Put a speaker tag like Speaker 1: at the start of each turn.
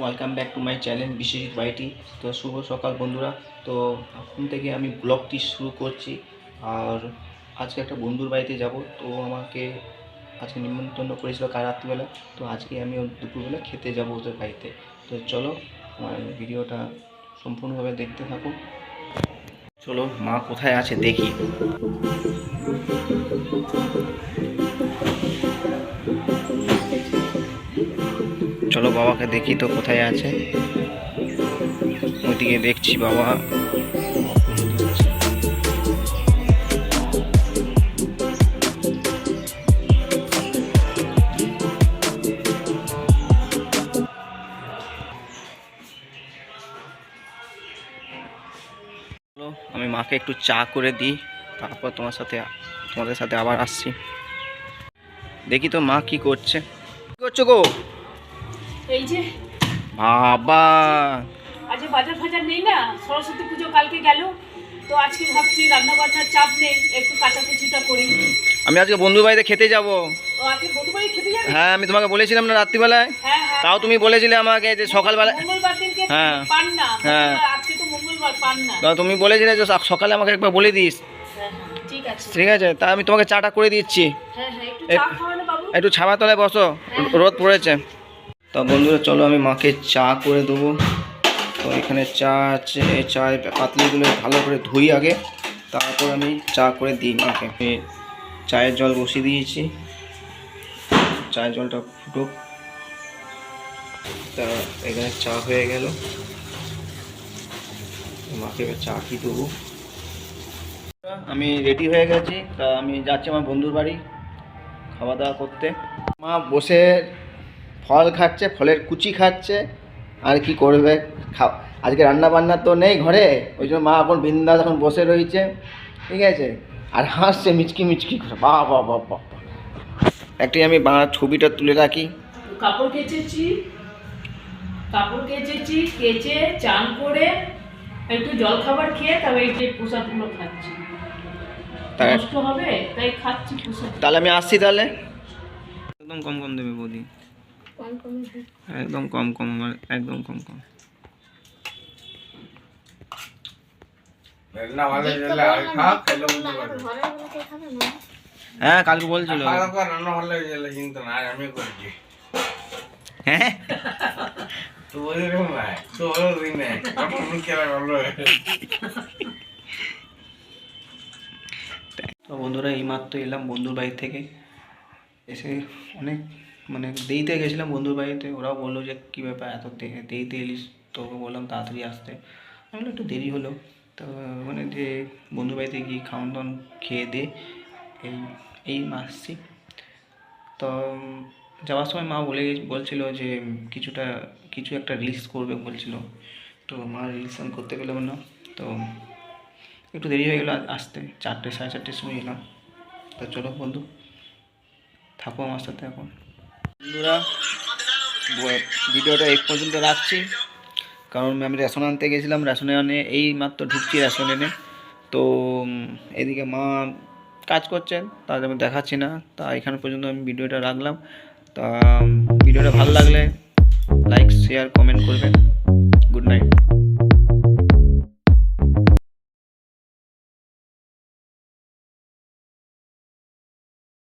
Speaker 1: Welcome back to my channel Biswajit বাইটি তো শুভ সকাল বন্ধুরা। তো এখন থেকে আমি ব্লগটি শুরু করছি। আর আজকে একটা বন্ধুর বাড়িতে যাব। তো আমাকে আজকে নিমন্ত্রণ করেছিল কাল রাত্রিবেলা। তো আজকে আমি দুপুরবেলা খেতে যাব ওদের বাড়িতে। তো চলো, আমার ভিডিওটা সম্পূর্ণভাবে দেখতে থাকুন। চলো, মা কোথায় আছে দেখি। চলো বাবাকে দেখি তো কোথায় আছে। ওইদিকে দেখছি বাবা। আমি মাকে একটু চা করে দিই, তারপর তোমার সাথে, তোমাদের সাথে আবার আসছি। দেখি তো মা কি করছে। কি করছ গো?
Speaker 2: এই যে।
Speaker 1: বাবা।
Speaker 2: আজ বাজার ফাজার নেই না? সরস্বতী পুজো কালকে গেল। তো আজকে ভাবছি রান্না বান্নার চাপ নেই একটু কাচাকুচিটা করি।
Speaker 1: আমি আজকে বন্ধু বাড়িতে খেতে যাব।
Speaker 2: তো আজকে বন্ধু বাড়ি খেতে যাবে?
Speaker 1: হ্যাঁ আমি তোমাকে বলেছিলাম না রাত্রিবেলায়?
Speaker 2: হ্যাঁ হ্যাঁ।
Speaker 1: তাও তুমি বলেছিলে আমাকে যে সকালবেলা
Speaker 2: মঙ্গলবার দিনকে
Speaker 1: হ্যাঁ।
Speaker 2: পান না।
Speaker 1: হ্যাঁ।
Speaker 2: মঙ্গলবার- আজকে তো মঙ্গলবার পান না।
Speaker 1: তুমি বলেছিলে যে সকালে আমাকে একবার বলে দিস।
Speaker 2: হ্যাঁ, ঠিক আছে।
Speaker 1: তা আমি তোমাকে চাটা করে দিচ্ছি।
Speaker 2: একটু
Speaker 1: এ-
Speaker 2: চা খাওয়ানো বাবু।
Speaker 1: একটু ছাবা তলায় বসো রোদ পড়েছে। তো বন্ধুরা, চলো আমি মাকে চা করে দেবো। তো এখানে চা আছে চা পাতলিগুলো ভালো করে ধুই আগে, তারপর আমি চা করে দিই মাকে। চায়ের জল বসিয়ে দিয়েছি। চায়ের জলটা ফুটুক। তা এখানে চা হয়ে গেল। মাকে এবার চা কি দেবো? আমি রেডি হয়ে গেছি। তা আমি যাচ্ছি আমার বন্ধুর বাড়ি খাওয়া দাওয়া করতে। মা বসে ফল খাচ্ছে ফলের কুচি খাচ্ছে আর কি করবে? খাও। আজকে রান্না বান্না তো নেই ঘরে ওই জন্য মা এখন বিন্দাস এখন বসে রয়েছে। ঠিক আছে? আর হাসছে মিচকি মিচকি করে বা বাহ বাহ বাহ। একটি আমি বাংলার ছবিটা তুলে রাখি।
Speaker 2: কাপড় কেচেছি কাপড় কেচেছি কেচে চান করে একটু জল খাবার খেয়ে তবে এই যে পোশাকগুলো খাচ্ছি।
Speaker 1: তাই
Speaker 2: হবে তাই খাচ্ছি পোশাক।
Speaker 1: তাহলে আমি আসছি তাহলে। একদম কম কম দেবে বৌদি। একদম কম কম আমার একদম কম কম। হ্যাঁ কালকে বলছিল। হ্যাঁ?
Speaker 3: তো
Speaker 1: বন্ধুরা এইমাত্র এলাম বন্ধুর বাড়ি থেকে। এসে অনেক মানে দেরিতে গেছিলাম বন্ধুর বাড়িতে, ওরাও বলল যে, কী ব্যাপার, এত দেরিতে এলিস, তোকে বললাম তাড়াতাড়ি আসতে। আমি একটু দেরি হলো। তো মানে যে বন্ধুর বাড়িতে গিয়ে খাওয়ান দাওয়ান খেয়ে দে, এই এই আসছি। তো যাওয়ার সময় মা বলে বলছিল যে, কিছুটা, কিছু একটা রিলস করবে, বলছিল। তো মা রিলস আমি করতে পেলাম না তো একটু দেরি হয়ে গেলো আসতে, চারটে, সাড়ে চারটের সময় এলাম। তো চলো বন্ধু, থাকো আমার সাথে এখন। বন্ধুরা ভিডিওটা এই পর্যন্ত রাখছি। কারণ আমি রেশন আনতে গেছিলাম, রেশনে আনে, এই মাত্র ঢুকছি রেশন এনে। তো এদিকে মা কাজ করছেন, তাদের আমি দেখাচ্ছি না। তা এখানে পর্যন্ত আমি ভিডিওটা রাখলাম। তা ভিডিওটা ভালো লাগলে লাইক, শেয়ার, কমেন্ট করবেন। Good night.